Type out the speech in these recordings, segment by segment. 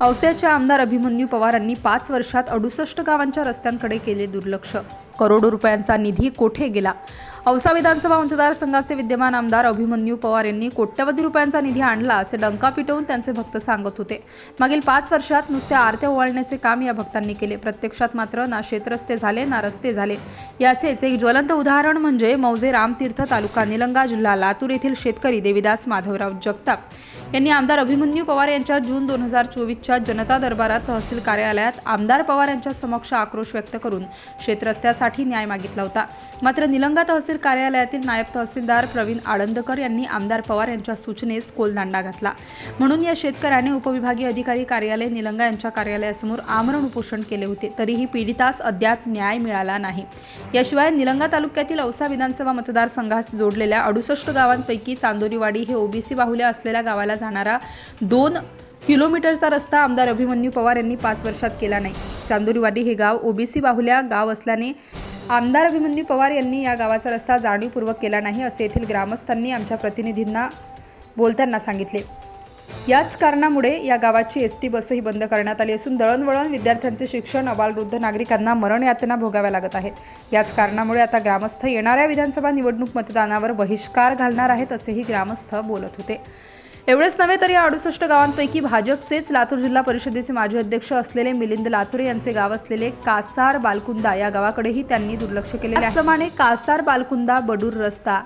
औस्याचे आमदार अभिमन्यू पवारांनी पाच वर्षात अडुसष्ट गावांच्या रस्त्यांकडे केले दुर्लक्ष. करोडो रुपयांचा निधी कोठे गेला? औसा विधानसभा मतदारसंघाचे विद्यमान आमदार अभिमन्यू पवार यांनी कोट्यवधी रुपयांचा निधी आणला असे डंका पिटवून त्यांचे भक्त सांगत होते. मागील पाच वर्षात नुसत्या आरत्या ओवाळण्याचे काम या भक्तांनी केले. प्रत्यक्षात मात्र ना शेतरस्ते झाले ना रस्ते झाले. याचेच एक ज्वलंत उदाहरण म्हणजे मौजे रामतीर्थ तालुका निलंगा जिल्हा लातूर येथील शेतकरी देविदास माधवराव जगताप. यांनी आमदार अभिमन्यू पवार यांच्या जून दोन हजार चोवीसच्या जनता दरबारात तहसील कार्यालयात आमदार पवार यांच्या समक्ष आक्रोश व्यक्त करून शेतरस्त्यासाठी न्याय मागितला होता. मात्र निलंगा तहसील कार्यालयातील नायब तहसीलदार प्रवीण आळंदकर यांनी आमदार पवार यांच्या सूचनेस कोलदांडा घातला. म्हणून या शेतकऱ्याने उपविभागीय अधिकारी कार्यालय निलंगा यांच्या कार्यालयासमोर आमरण उपोषण केले होते. तरीही पीडितास अद्याप न्याय मिळाला नाही. याशिवाय निलंगा तालुक्यातील औसा विधानसभा मतदारसंघास जोडलेल्या अडुसष्ट गावांपैकी चांदोरीवाडी हे ओबीसी बाहुल्या असलेल्या गावाला जाणारा दोन किलोमीटरचा रस्ता आमदार अभिमन्यू पवार यांनी पाच वर्षात केला नाही. चांदुरीवाडी हे गाव ओबीसी बाहुल्या गाव असल्याने आमदार अभिमन्यू पवार यांनी या गावाचा रस्ता जाणीवपूर्वक केला नाही असे येथील ग्रामस्थांनी आमच्या प्रतिनिधींना बोलताना सांगितले. याच कारणामुळे या गावाची एस टी बसही बंद करण्यात आली असून दळणवळण विद्यार्थ्यांचे शिक्षण अबालवृद्ध नागरिकांना मरण यातना भोगाव्या लागत आहेत. याच कारणामुळे आता ग्रामस्थ येणाऱ्या विधानसभा निवडणूक मतदानावर बहिष्कार घालणार आहेत असेही ग्रामस्थ बोलत होते. एवढेच नव्हे तर या अडुसष्ट गावांपैकी भाजपचेच लातूर जिल्हा परिषदेचे माजी अध्यक्ष असलेले मिलिंद लातुरे यांचे गाव असलेले कासार बालकुंदा या गावाकडेही त्यांनी दुर्लक्ष केलेले त्याप्रमाणे त्याचप्रमाणे कासार बालकुंदा बडूर रस्ता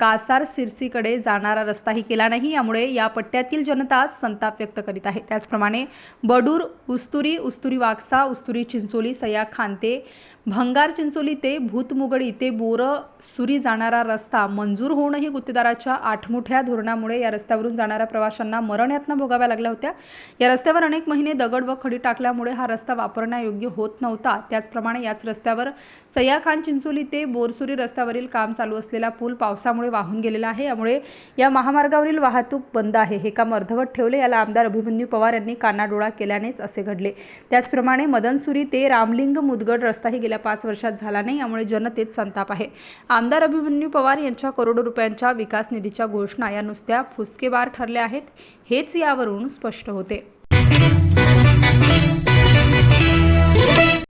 कासार सिरसीकडे जाणारा रस्ताही केला नाही यामुळे या पट्ट्यातील जनता संताप व्यक्त करीत आहे. त्याचप्रमाणे बडूर उस्तुरी उस्तुरी वाक्सा उस्तुरी चिंचोली सया खांते भंगार चिंचोली ते भूतमुगडी ते बोर सुरी जाणारा रस्ता मंजूर होऊनही गुत्तेदाराच्या आठमोठ्या धोरणामुळे या रस्त्यावरून जाणाऱ्या प्रवाशांना मरण यातना भोगाव्या लागल्या होत्या. या रस्त्यावर अनेक महिने दगड व खडी टाकल्यामुळे हा रस्ता वापरण्यायोग्य होत नव्हता. त्याचप्रमाणे याच रस्त्यावर सय्याखान चिंचोली ते बोरसुरी रस्त्यावरील काम चालू असलेला पूल पावसामुळे वाहून गेलेला आहे. यामुळे या महामार्गावरील वाहतूक बंद आहे. हे काम अर्धवट ठेवले. याला आमदार अभिमन्यू पवार यांनी कानाडोळा केल्यानेच असे घडले. त्याचप्रमाणे मदनसुरी ते रामलिंग मुदगड रस्ताही गेल्या पाच वर्षात झाला नाही यामुळे जनतेत संताप आहे. आमदार अभिमन्यू पवार यांच्या करोडो रुपयांच्या विकास निधीच्या घोषणा या नुसत्या फुसकेबार ठरल्या आहेत हेच यावरून स्पष्ट होते.